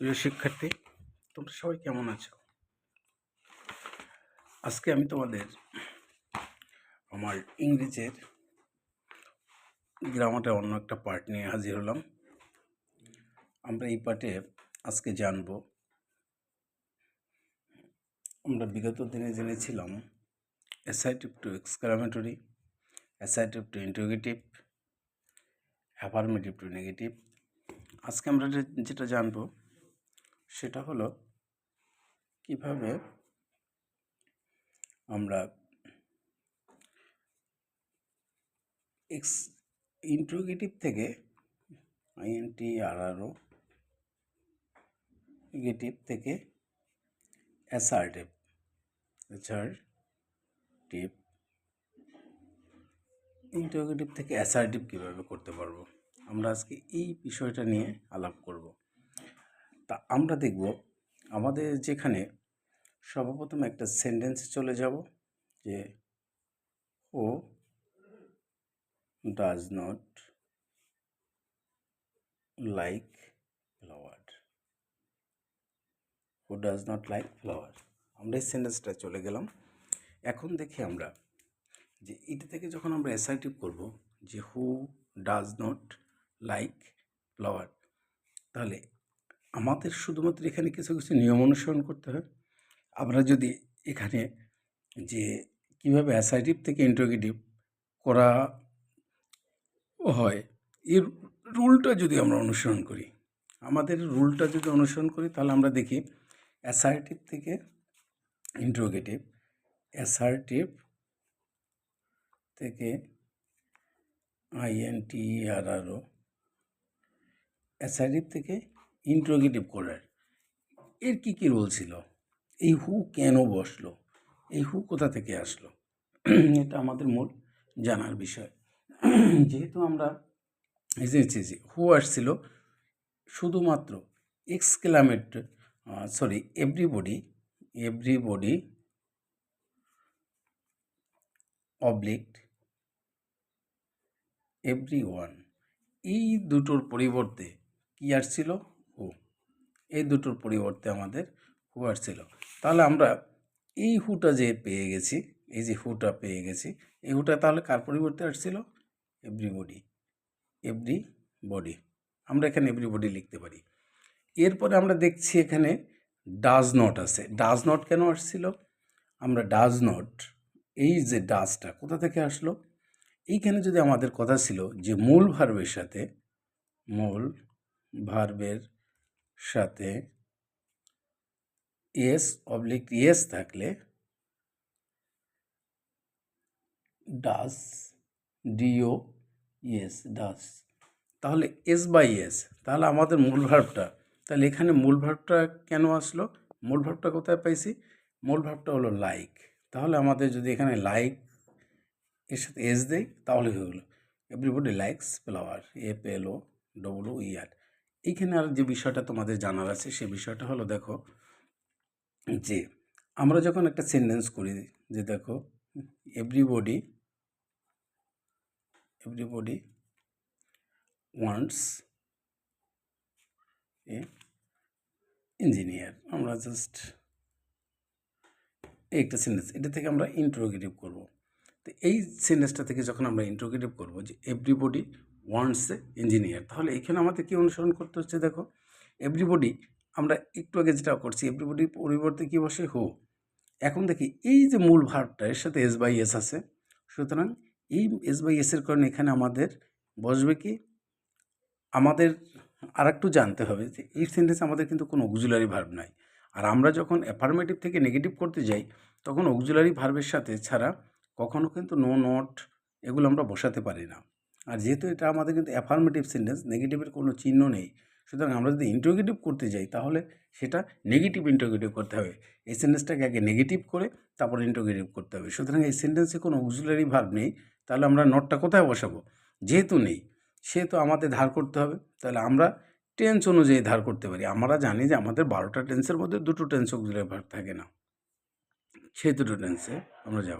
প্রিয় শিক্ষার্থী, তোমরা সবাই কেমন আছো? আজকে আমি তোমাদের আমার ইংরেজের গ্রামারের অন্য একটা পার্ট নিয়ে হাজির হলাম। আমরা এই পার্টে আজকে জানব। আমরা বিগত দিনে জেনেছিলাম assertive to exclamatory assertive to interrogative affirmative to negative আজকে আমরা যেটা জানব সেটা হলো কীভাবে আমরা এক্স ইন্ট্রোগেটিভ থেকে আইএনটি আর আরও নেগেটিভ থেকে অ্যাসার্টিভ অ্যাসার্টিভ ইন্টারোগেটিভ থেকে অ্যাসার্টিভ কীভাবে করতে পারব? আমরা আজকে এই বিষয়টা নিয়ে আলাপ করব। তা আমরা দেখব। আমাদের যেখানে সর্বপ্রথম একটা সেন্টেন্সে চলে যাব যে, ও ডাজ নট লাইক ফ্লাওয়ার ও ডাজ নট লাইক ফ্লাওয়ার আমরা এই সেন্টেন্সটা চলে গেলাম। এখন দেখি আমরা যে, এটা থেকে যখন আমরা অ্যাসাইটিভ করব যে who does not like flower তাহলে আমাদের শুধুমাত্র এখানে কিছু কিছু নিয়ম অনুসরণ করতে হয়। আমরা যদি এখানে যে কীভাবে অ্যাসাইটিভ থেকে ইন্টারোগেটিভ করা হয় এর রুলটা যদি আমরা অনুসরণ করি, আমাদের রুলটা যদি অনুসরণ করি, তাহলে আমরা দেখি অ্যাসার্টিভ থেকে ইন্টারোগেটিভ অ্যাসার্টিভ থেকে আইএনটি আর আরও অ্যাসার্টিভ থেকে ইন্ট্রোগেটিভ করার। এর কী কী রোল ছিল? এই হু কেন বসল? এই হু কোথা থেকে আসলো? এটা আমাদের মূল জানার বিষয়। যেহেতু আমরা এসেছি যে হু আসছিল, শুধুমাত্র এক্সক্লামেট sorry everybody everybody oblique everyone এই দুটোর পরিবর্তে কী আসছিল? এই দুটোর পরিবর্তে আমাদের হু আসছিল তাহলে আমরা এই হুটা যে পেয়ে গেছি, এই যে হুটা পেয়ে গেছি, এই হুটা তাহলে কার পরিবর্তে আসছিল? এভরিবডি এভরি বডি আমরা এখানে এভরিবডি লিখতে পারি। এরপরে আমরা দেখছি এখানে ডাজ নট আছে। ডাজ নট কেন আসছিল? আমরা ডাজ নট, এই যে ডাজটা কোথা থেকে আসলো? এইখানে যদি আমাদের কথা ছিল যে মূল ভার্বের সাথে, মূল ভার্বের সাথে এস অবলিক এস থাকলে ডাস ডিও ইয়েস ডাস তাহলে এস বাই এস তাহলে আমাদের মূল ভার্বটা তাহলে এখানে মূল ভার্বটা কেন আসলো? মূল ভাবটা কোথায় পাইছি? মূল ভাবটা হলো লাইক তাহলে আমাদের যদি এখানে লাইক এর সাথে এস দেই, তাহলে হয়ে গেলো এভরিবডি লাইকস ফ্লাওয়ার এ পেল ডব্লু ইয়ার এইখানে আর যে বিষয়টা তোমাদের জানার আছে, সে বিষয়টা হলো দেখো যে, আমরা যখন একটা সেন্টেন্স করি যে দেখো everybody everybody wants a engineer আমরা জাস্ট একটা সেন্টেন্স এটা থেকে আমরা ইন্ট্রোগেটিভ করব। তো এই সেন্টেন্সটা থেকে যখন আমরা ইন্ট্রোগেটিভ করব যে এভরিবডি ওয়ান্টস এ ইঞ্জিনিয়ার তাহলে এখানে আমাদের কী অনুসরণ করতে হচ্ছে? দেখো এভরিবডি আমরা একটু আগে যেটা করছি এভরিবডির পরিবর্তে কী বসে? হো এখন দেখি, এই যে মূল ভার্বটা এর সাথে এস বাই এস আছে। সুতরাং এই এস বাই এসের কারণে এখানে আমাদের বসবে কি? আমাদের আর একটু জানতে হবে যে এই সেন্টেন্সে আমাদের কিন্তু কোনো অক্সুলারি ভার্ব নাই। আর আমরা যখন অ্যাফার্মেটিভ থেকে নেগেটিভ করতে যাই, তখন অক্সুলারি ভার্বের সাথে ছাড়া কখনো কিন্তু নো নট এগুলো আমরা বসাতে পারি না। আর যেহেতু এটা আমাদের কিন্তু অ্যাফার্মেটিভ সেন্টেন্স নেগেটিভের কোনো চিহ্ন নেই, সুতরাং আমরা যদি ইন্টারোগেটিভ করতে যাই, তাহলে সেটা নেগেটিভ ইন্টারোগেটিভ করতে হবে। এই সেন্টেন্সটাকে আগে নেগেটিভ করে, তারপর ইন্টারোগেটিভ করতে হবে। সুতরাং এই সেন্টেন্সে কোনো অক্সুলারি ভার্ব নেই, তাহলে আমরা নটটা কোথায় বসাবো? যেহেতু নেই, সেহেতু আমাদের ধার করতে হবে। তাহলে আমরা টেন্স অনুযায়ী ধার করতে পারি। আমরা জানি যে আমাদের বারোটা টেন্সের মধ্যে দুটো টেন্স অক্সুলারি ভার্ব থাকে না। সেই দুটো টেন্সে আমরা যাব।